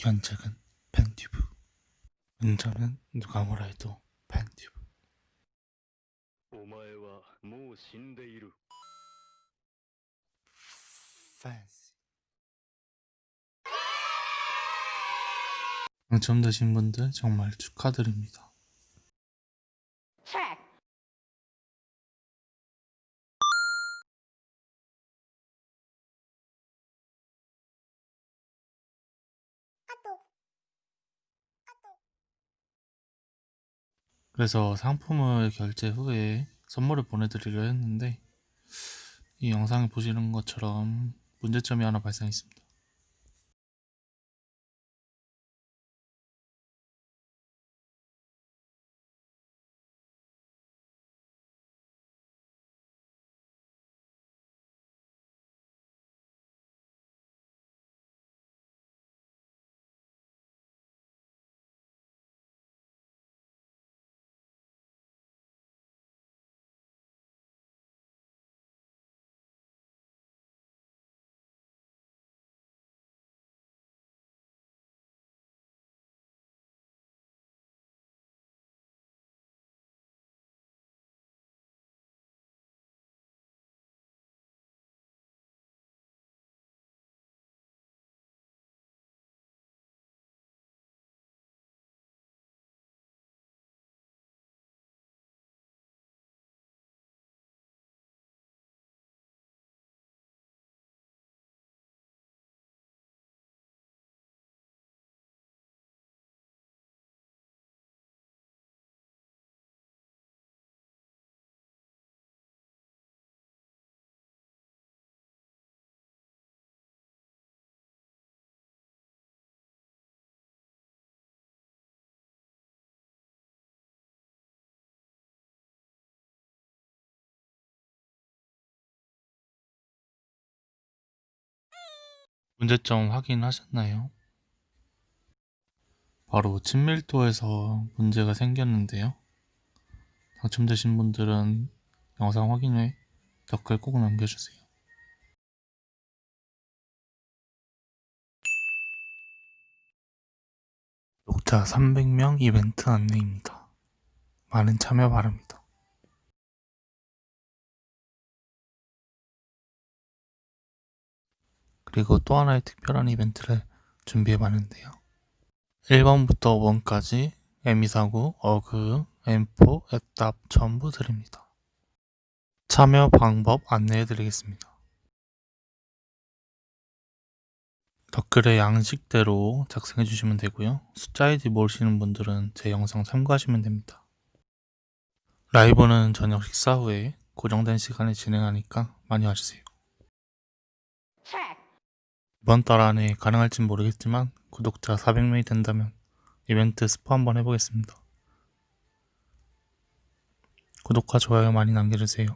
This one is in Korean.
견책은 팬튜브. 은자는 누가 뭐라 해도 팬튜브. 팬스 당첨되신 분들 정말 축하드립니다. 체크. 그래서 상품을 결제 후에 선물을 보내드리려 했는데 이 영상을 보시는 것처럼 문제점이 하나 발생했습니다. 문제점 확인하셨나요? 바로 친밀도에서 문제가 생겼는데요. 당첨되신 분들은 영상 확인 후에 댓글 꼭 남겨주세요. 독자 300명 이벤트 안내입니다. 많은 참여 바랍니다. 그리고 또 하나의 특별한 이벤트를 준비해 봤는데요. 1번부터 5번까지 에미사구, 어그, M4, 앱답 전부 드립니다. 참여 방법 안내해 드리겠습니다. 댓글에 양식대로 작성해 주시면 되고요. 숫자 ID 모르시는 분들은 제 영상 참고하시면 됩니다. 라이브는 저녁 식사 후에 고정된 시간에 진행하니까 많이 와주세요. 이번 달 안에 가능할진 모르겠지만 구독자 400명이 된다면 이벤트 스포 한번 해보겠습니다. 구독과 좋아요 많이 남겨주세요.